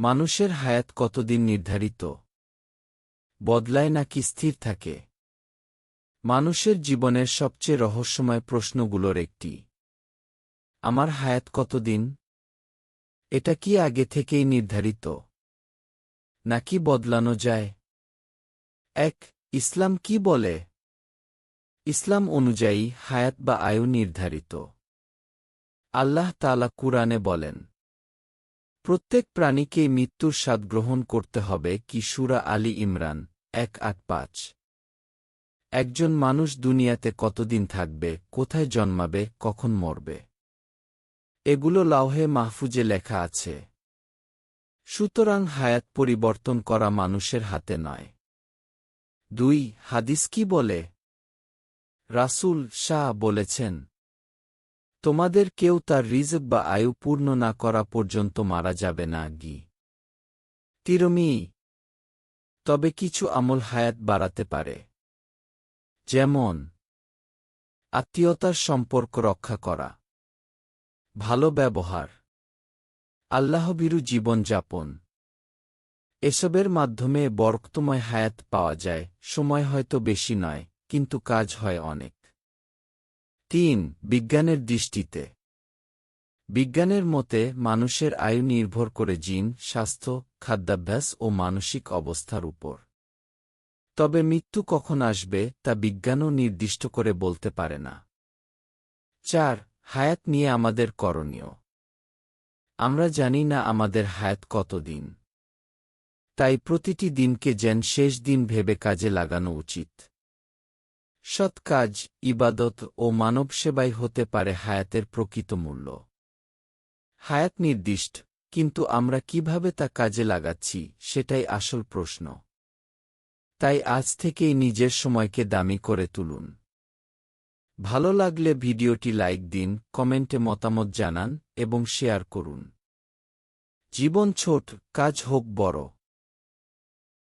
মানুষের হায়াত কতদিন নির্ধারিত? বদলায় নাকি স্থির থাকে? মানুষের জীবনের সবচেয়ে রহস্যময় প্রশ্নগুলোর একটি। আমার হায়াত কতদিন? এটা কি আগে থেকেই নির্ধারিত? নাকি বদলানো যায়? এক, ইসলাম কি বলে? ইসলাম অনুযায়ী হায়াত বা আয়ু নির্ধারিত। আল্লাহ তালা কুরআনে বলেন প্রত্যেক প্রাণীকেই মৃত্যুর স্বাদ গ্রহণ করতে হবে কি সুরা আলী ইমরান, এক আট পাঁচ। একজন মানুষ দুনিয়াতে কতদিন থাকবে, কোথায় জন্মাবে, কখন মরবে? এগুলো লাউহে মাহফুজে লেখা আছে। সুতরাং হায়াত পরিবর্তন করা মানুষের হাতে নয়। দুই, হাদিস কি বলে? রাসূল শাহ বলেছেন তোমাদের কেউ তার রিজক বা আয়ু পূর্ণ না করা পর্যন্ত মারা যাবে না, গি। তিরমি, তবে কিছু আমল হায়াত বাড়াতে পারে। যেমন, আত্মীয়তার সম্পর্ক রক্ষা করা। ভালো ব্যবহার। আল্লাহবিরু জীবনযাপন এসবের মাধ্যমে বরক্তময় হায়াত পাওয়া যায়। সময় হয়তো বেশি নয়, কিন্তু কাজ হয় অনেক। তিন, বিজ্ঞানের দৃষ্টিতে। বিজ্ঞানের মতে, মানুষের আয়ু নির্ভর করে জিন, স্বাস্থ্য, খাদ্যাভ্যাস ও মানসিক অবস্থার উপর। তবে মৃত্যু কখন আসবে, তা বিজ্ঞানও নির্দিষ্ট করে বলতে পারে না। চার, হায়াত নিয়ে আমাদের করণীয়। আমরা জানি না আমাদের হায়াত কতদিন। তাই প্রতিটি দিনকে যেন শেষ দিন ভেবে কাজে লাগানো উচিত। সৎ কাজ, ইবাদত ও মানব সেবাই হতে পারে হায়াতের প্রকৃত মূল্য। হায়াত নির্দিষ্ট, কিন্তু আমরা কীভাবে তা কাজে লাগাচ্ছি, সেটাই আসল প্রশ্ন। তাই আজ থেকেই নিজের সময়কে দামি করে তুলুন। ভালো লাগলে ভিডিওটি লাইক দিন, কমেন্টে মতামত জানান এবং শেয়ার করুন। জীবন ছোট, কাজ হোক বড়।